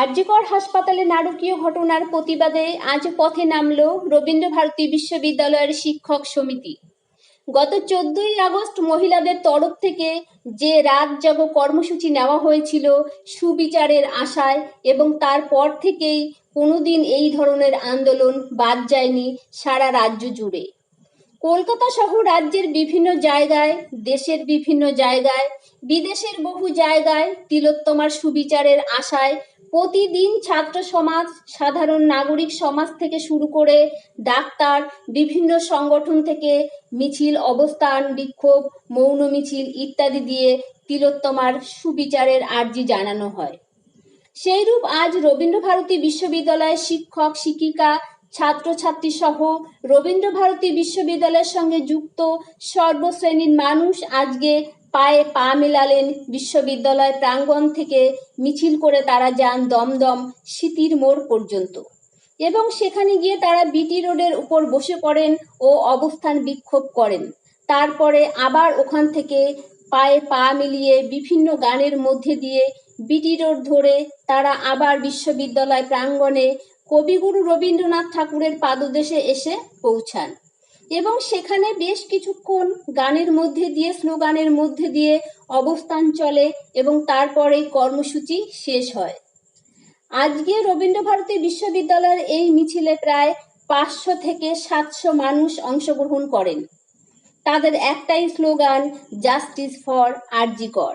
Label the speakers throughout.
Speaker 1: আরজিকর হাসপাতালে নারকীয় ঘটনার প্রতিবাদে আজ পথে নামল রবীন্দ্রভারতী বিশ্ববিদ্যালয়ের শিক্ষক সমিতি। গত চোদ্দই আগস্ট মহিলাদের তরফ থেকে যে রাত জাগো কর্মসূচি নেওয়া হয়েছিল সুবিচারের আশায় এবং তারপর থেকেই কোনোদিন এই ধরনের আন্দোলন বাদ যায়নি সারা রাজ্য জুড়ে। কলকাতা সহ রাজ্যের বিভিন্ন জায়গায়, দেশের বিভিন্ন জায়গায়, বিদেশের বহু জায়গায় তিলোত্তমার সুবিচারের আশায় প্রতিদিন ছাত্র সমাজ, সাধারণ নাগরিক সমাজ থেকে শুরু করে ডাক্তার, বিভিন্ন সংগঠন থেকে মিছিল, অবস্থান, বিক্ষোভ, মৌন মিছিল ইত্যাদি দিয়ে তিলোত্তমার সুবিচারের আর্জি জানানো হয়। সেইরূপ আজ রবীন্দ্রভারতী বিশ্ববিদ্যালয়ের শিক্ষক, শিক্ষিকা, ছাত্রছাত্রী সহ রবীন্দ্রভারতী বিশ্ববিদ্যালয়ের সঙ্গে যুক্ত সর্বশ্রেণীর মানুষ আজকে পায়ে পা মেলালেন বিশ্ববিদ্যালয় প্রাঙ্গণ থেকে মিছিল করে তারা যান দমদম স্মৃতির মোড় পর্যন্ত। এবং সেখানে গিয়ে তারা বিটি রোডের উপর বসে পড়েন ও অবস্থান বিক্ষোভ করেন। তারপরে আবার ওখান থেকে পায়ে পা মিলিয়ে বিভিন্ন গানের মধ্যে দিয়ে বিটি রোড ধরে তারা আবার বিশ্ববিদ্যালয় প্রাঙ্গণে কবিগুরু রবীন্দ্রনাথ ঠাকুরের পাদদেশে এসে পৌঁছান। এবং সেখানে বেশ কিছুক্ষণ গানের মধ্যে দিয়ে, স্লোগানের মধ্যে দিয়ে অবস্থান চলে এবং তারপরে কর্মসূচি শেষ হয়। আজকে রবীন্দ্রভারতী বিশ্ববিদ্যালয়ের এই মিছিলে প্রায় পাঁচশো থেকে সাতশো মানুষ অংশগ্রহণ করেন। তাদের একটাই slogan, justice for RG Kar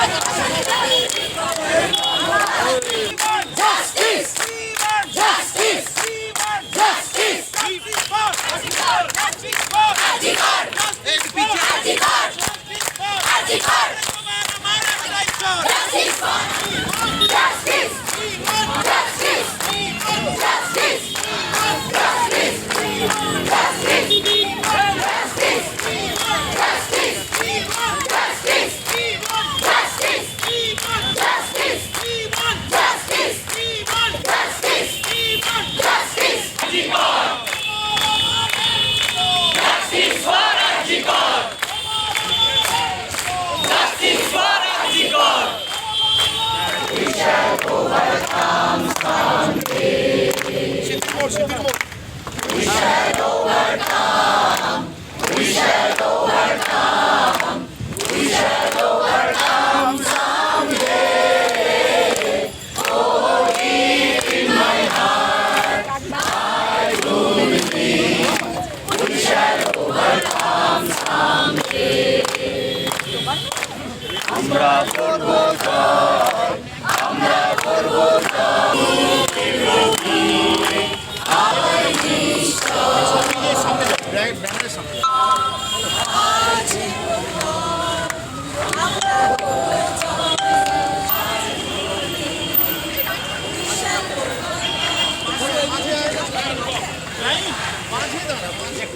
Speaker 2: Bitirme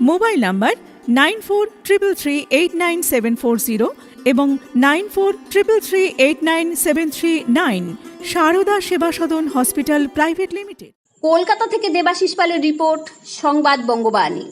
Speaker 3: Mobile number nine four triple three eight nine seven four zero এবং nine four triple three eight nine seven three nine Sarada Seva Sadan hospital private limited.
Speaker 1: Kolkata থেকে দেবাশিস পালের report, সংবাদ বঙ্গবাণী।